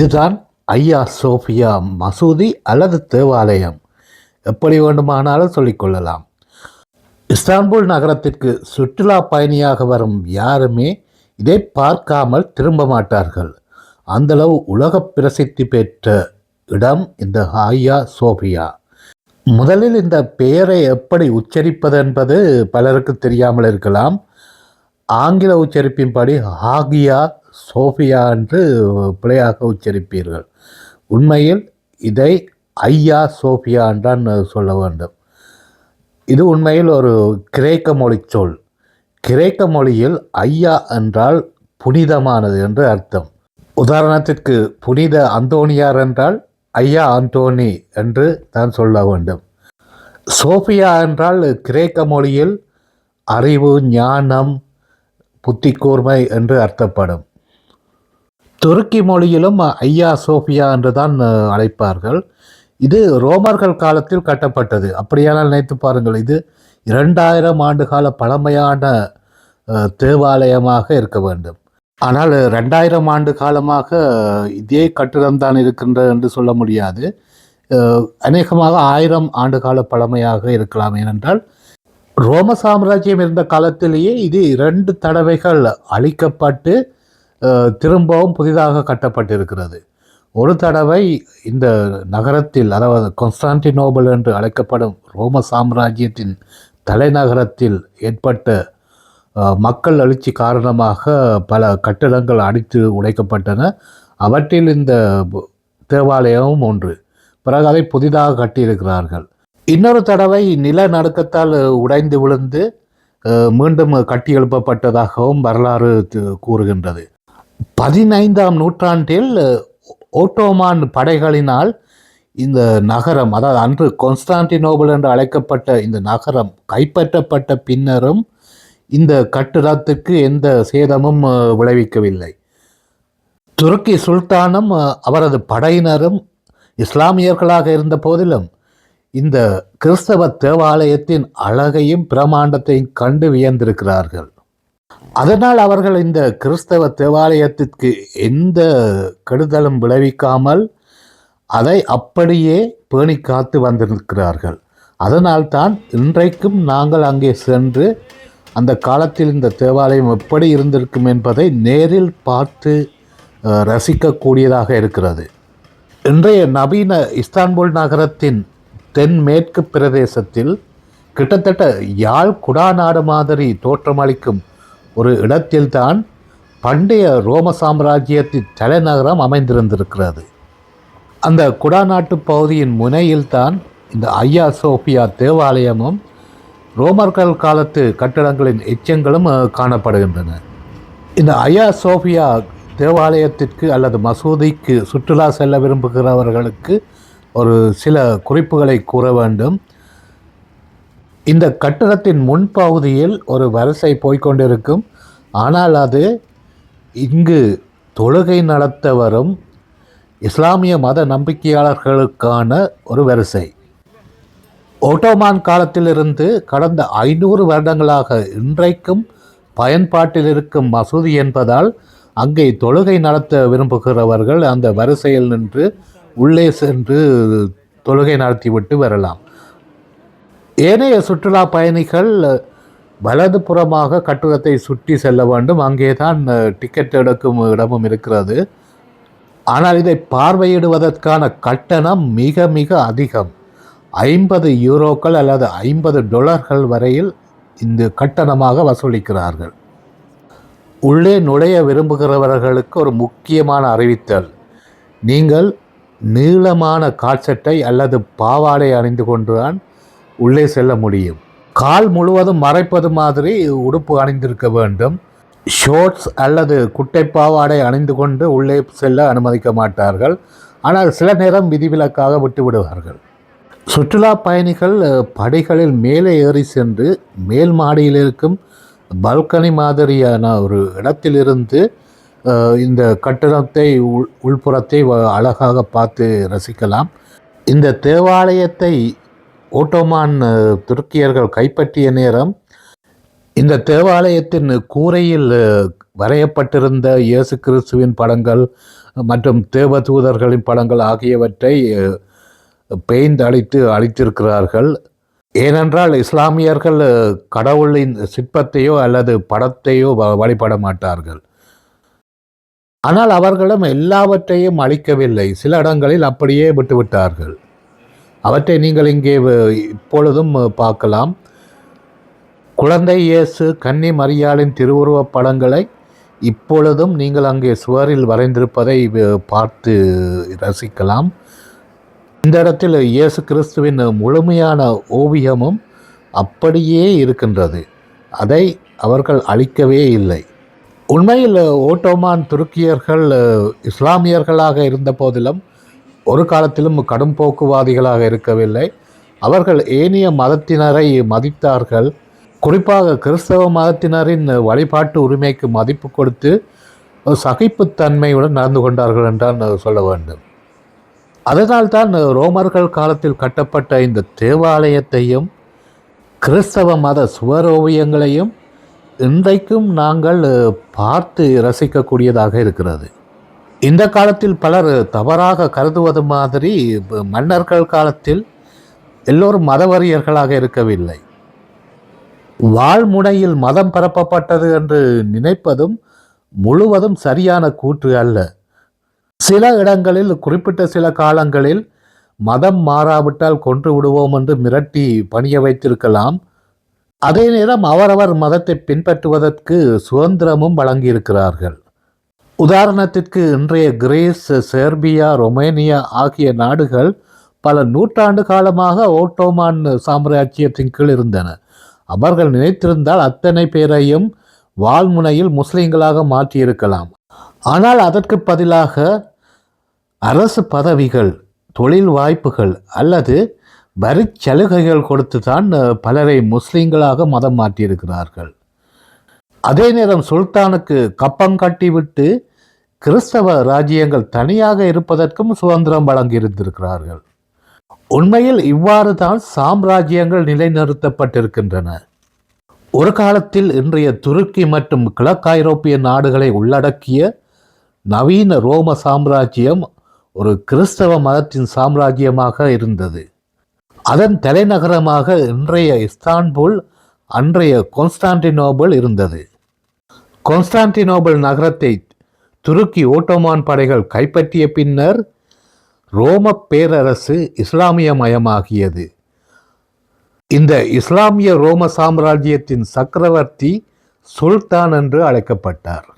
இதுதான் ஐயா சோஃபியா மசூதி அல்லது தேவாலயம். எப்படி வேண்டுமானாலும் சொல்லிக்கொள்ளலாம். இஸ்தான்புல் நகரத்திற்கு சுற்றுலா பயணியாக வரும் யாருமே இதை பார்க்காமல் திரும்ப மாட்டார்கள். அந்தளவு உலக பிரசித்தி பெற்ற இடம் இந்த ஹாயா சோஃபியா. முதலில் இந்த பெயரை எப்படி உச்சரிப்பது என்பது பலருக்கு தெரியாமல் இருக்கலாம். ஆங்கில உச்சரிப்பின்படி ஹாகியா சோஃபியா என்று பிழையாக உச்சரிப்பீர்கள். உண்மையில் இதை ஐயா சோஃபியா என்றான் சொல்ல வேண்டும். இது உண்மையில் ஒரு கிரேக்க மொழி சொல். கிரேக்க மொழியில் ஐயா என்றால் புனிதமானது என்று அர்த்தம். உதாரணத்திற்கு புனித அந்தோனியார் என்றால் ஐயா அந்தோனி என்று தான் சொல்ல வேண்டும். சோஃபியா என்றால் கிரேக்க மொழியில் அறிவு ஞானம் புத்தி கூர்மை என்று அர்த்தப்படும். துருக்கி மொழியிலும் ஐயா சோஃபியா என்று தான் அழைப்பார்கள். இது ரோமர்கள் காலத்தில் கட்டப்பட்டது. அப்படியானால் நினைத்து பாருங்கள் இது இரண்டாயிரம் ஆண்டு கால பழமையான தேவாலயமாக இருக்க வேண்டும். ஆனால் ரெண்டாயிரம் ஆண்டு காலமாக இதே கட்டிடம்தான் இருக்கின்றது என்று சொல்ல முடியாது. அநேகமாக ஆயிரம் ஆண்டு கால பழமையாக இருக்கலாம். ஏனென்றால் ரோம சாம்ராஜ்யம் இருந்த காலத்திலேயே இது இரண்டு தடவைகள் அழிக்கப்பட்டு திரும்பவும் புதிதாக கட்டப்பட்டிருக்கிறது. ஒரு தடவை இந்த நகரத்தில் அதாவது கொன்ஸ்டான்டினோபல் என்று அழைக்கப்படும் ரோம சாம்ராஜ்யத்தின் தலைநகரத்தில் ஏற்பட்ட மக்கள் எழுச்சி காரணமாக பல கட்டிடங்கள் அடித்து உடைக்கப்பட்டன. அவற்றில் இந்த தேவாலயமும் ஒன்று. பிறகு அதை புதிதாக கட்டியிருக்கிறார்கள். இன்னொரு தடவை நிலநடுக்கத்தால் உடைந்து விழுந்து மீண்டும் கட்டி எழுப்பப்பட்டதாகவும் வரலாறு கூறுகின்றது. பதினைந்தாம் நூற்றாண்டில் ஓட்டோமான் படைகளினால் இந்த நகரம் அதாவது அன்று கொன்ஸ்டான்டினோபிள் என்று அழைக்கப்பட்ட இந்த நகரம் கைப்பற்றப்பட்ட பின்னரும் இந்த கட்டிடத்துக்கு எந்த சேதமும் விளைவிக்கவில்லை. துருக்கி சுல்தானும் அவரது படையினரும் இஸ்லாமியர்களாக இருந்த போதிலும் இந்த கிறிஸ்தவ தேவாலயத்தின் அழகையும் பிரமாண்டத்தையும் கண்டு வியந்திருக்கிறார்கள். அதனால் அவர்கள் இந்த கிறிஸ்தவ தேவாலயத்திற்கு எந்த கெடுதலும் விளைவிக்காமல் அதை அப்படியே பேணி காத்து வந்திருக்கிறார்கள். அதனால்தான் இன்றைக்கும் நாங்கள் அங்கே சென்று அந்த காலத்தில் இந்த தேவாலயம் எப்படி இருந்திருக்கும் என்பதை நேரில் பார்த்து ரசிக்கக்கூடியதாக இருக்கிறது. இன்றைய நவீன இஸ்தான்புல் நகரத்தின் தென்மேற்கு பிரதேசத்தில் கிட்டத்தட்ட யாழ் குடாநாடு மாதிரி தோற்றமளிக்கும் ஒரு இடத்தில்தான் பண்டைய ரோம சாம்ராஜ்யத்தின் தலைநகரம் அமைந்திருந்திருக்கிறது. அந்த குடாநாட்டு பகுதியின் முனையில்தான் இந்த ஐயா சோஃபியா தேவாலயமும் ரோமர்கள் காலத்து கட்டடங்களின் எச்சங்களும் காணப்படுகின்றன. இந்த ஐயா சோஃபியா தேவாலயத்திற்கு அல்லது மசூதிக்கு சுற்றுலா செல்ல விரும்புகிறவர்களுக்கு ஒரு சில குறிப்புகளை கூற வேண்டும். இந்த கட்டடத்தின் முன்பகுதியில் ஒரு வரிசை போய்கொண்டிருக்கும் ஆனால் அது இங்கு தொழுகை நடத்த வரும் இஸ்லாமிய மத நம்பிக்கையாளர்களுக்கான ஒரு வரிசை. ஓட்டோமான் காலத்திலிருந்து கடந்த ஐநூறு வருடங்களாக இன்றைக்கும் பயன்பாட்டில் இருக்கும் மசூதி என்பதால் அங்கே தொழுகை நடத்த விரும்புகிறவர்கள் அந்த வரிசையில் நின்று உள்ளே சென்று தொழுகை நடத்திவிட்டு வரலாம். ஏனைய சுற்றுலா பயணிகள் வலது புறமாக கட்டிடத்தை சுற்றி செல்ல வேண்டும். அங்கே தான் டிக்கெட் எடுக்கும் இடமும் இருக்கிறது. ஆனால் இதை பார்வையிடுவதற்கான கட்டணம் மிக மிக அதிகம். ஐம்பது யூரோக்கள் அல்லது ஐம்பது டொலர்கள் வரையில் இந்த கட்டணமாக வசூலிக்கிறார்கள். உள்ளே நுழைய விரும்புகிறவர்களுக்கு ஒரு முக்கியமான அறிவித்தல். நீங்கள் நீளமான காட்சட்டை அல்லது பாவாடை அணிந்து கொண்டுதான் உள்ளே செல்ல முடியும். கால் முழுவதும் மறைப்பது மாதிரி உடுப்பு அணிந்திருக்க வேண்டும். ஷோர்ட்ஸ் அல்லது குட்டை பாவாடை அணிந்து கொண்டு உள்ளே செல்ல அனுமதிக்க மாட்டார்கள். ஆனால் சில நேரம் விதிவிலக்காக விட்டு விடுவார்கள் சுற்றுலா பயணிகள் படிகளில் மேலே ஏறி சென்று மேல் மாடியில் இருக்கும் பல்கனி மாதிரியான ஒரு இடத்திலிருந்து இந்த கட்டிடத்தை உள் உள்புறத்தை அழகாக பார்த்து ரசிக்கலாம். இந்த தேவாலயத்தை ஓட்டோமான் துருக்கியர்கள் கைப்பற்றிய நேரம் இந்த தேவாலயத்தின் கூரையில் வரையப்பட்டிருந்த இயேசு கிறிஸ்துவின் படங்கள் மற்றும் தேவதூதர்களின் படங்கள் ஆகியவற்றை பெயிண்ட் அழித்து அழித்திருக்கிறார்கள். ஏனென்றால் இஸ்லாமியர்கள் கடவுளின் சிற்பத்தையோ அல்லது படத்தையோ வ- வழிபட மாட்டார்கள். ஆனால் அவர்களும் எல்லாவற்றையும் அழிக்கவில்லை சில இடங்களில் அப்படியே விட்டுவிட்டார்கள். அவற்றை நீங்கள் இங்கே இப்பொழுதும் பார்க்கலாம். குழந்தை இயேசு கன்னி மரியாளின் திருவுருவப் படங்களை இப்பொழுதும் நீங்கள் அங்கே சுவரில் வரைந்திருப்பதை பார்த்து ரசிக்கலாம். இந்த இடத்தில் இயேசு கிறிஸ்துவின் முழுமையான ஓவியமும் அப்படியே இருக்கின்றது. அதை அவர்கள் அழிக்கவே இல்லை. உண்மையில் ஓட்டோமான் துருக்கியர்கள் இஸ்லாமியர்களாக இருந்த போதிலும் ஒரு காலத்திலும் கடும் போக்குவாதிகளாக இருக்கவில்லை. அவர்கள் ஏனைய மதத்தினரை மதித்தார்கள். குறிப்பாக கிறிஸ்தவ மதத்தினரின் வழிபாட்டு உரிமைக்கு மதிப்பு கொடுத்து ஒரு சகிப்புத்தன்மையுடன் நடந்து கொண்டார்கள் என்றால் சொல்ல வேண்டும். அதனால்தான் ரோமர்கள் காலத்தில் கட்டப்பட்ட இந்த தேவாலயத்தையும் கிறிஸ்தவ மத சுவரோவியங்களையும் இன்றைக்கும் நாங்கள் பார்த்து ரசிக்கக்கூடியதாக இருக்கிறது. இந்த காலத்தில் பலர் தவறாக கருதுவது மாதிரி மன்னர்கள் காலத்தில் எல்லோரும் மதவரியர்களாக இருக்கவில்லை. வாழ்முனையில் மதம் பரப்பப்பட்டது என்று நினைப்பதும் முழுவதும் சரியான கூற்று அல்ல. சில இடங்களில் குறிப்பிட்ட சில காலங்களில் மதம் மாறாவிட்டால் கொன்று விடுவோம் என்று மிரட்டி பணிய வைத்திருக்கலாம். அதே நேரம் அவரவர் மதத்தை பின்பற்றுவதற்கு சுதந்திரமும் வழங்கியிருக்கிறார்கள். உதாரணத்திற்கு இன்றைய கிரீஸ் செர்பியா ரொமேனியா ஆகிய நாடுகள் பல நூற்றாண்டு காலமாக ஓட்டோமான் சாம்ராஜ்யத்தின் கீழ் இருந்தன. அவர்கள் நினைத்திருந்தால் அத்தனை பேரையும் வாழ்முனையில் முஸ்லிம்களாக மாற்றியிருக்கலாம். ஆனால் அதற்கு பதிலாக அரசு பதவிகள் தொழில் வாய்ப்புகள் அல்லது வரிச் சலுகைகள் கொடுத்து தான் பலரை முஸ்லீம்களாக மதம் மாற்றியிருக்கிறார்கள். அதே நேரம் சுல்தானுக்கு கப்பம் கட்டிவிட்டு கிறிஸ்தவ ராஜ்யங்கள் தனியாக இருப்பதற்கும் சுதந்திரம் வழங்கியிருந்திருக்கிறார்கள். உண்மையில் இவ்வாறு தான் சாம்ராஜ்யங்கள் நிலைநிறுத்தப்பட்டிருக்கின்றன. ஒரு காலத்தில் இன்றைய துருக்கி மற்றும் கிழக்கு ஐரோப்பிய நாடுகளை உள்ளடக்கிய நவீன ரோம சாம்ராஜ்யம் ஒரு கிறிஸ்தவ மதத்தின் சாம்ராஜ்யமாக இருந்தது. அதன் தலைநகரமாக இன்றைய இஸ்தான்புல் அன்றைய கான்ஸ்டான்டினோபிள் இருந்தது. கான்ஸ்டான்டினோபிள் நகரத்தை துருக்கி ஓட்டோமான் படைகள் கைப்பற்றிய பின்னர் ரோம பேரரசு இஸ்லாமியமயமாகியது. இந்த இஸ்லாமிய ரோம சாம்ராஜ்யத்தின் சக்கரவர்த்தி சுல்தான் என்று அழைக்கப்பட்டார்.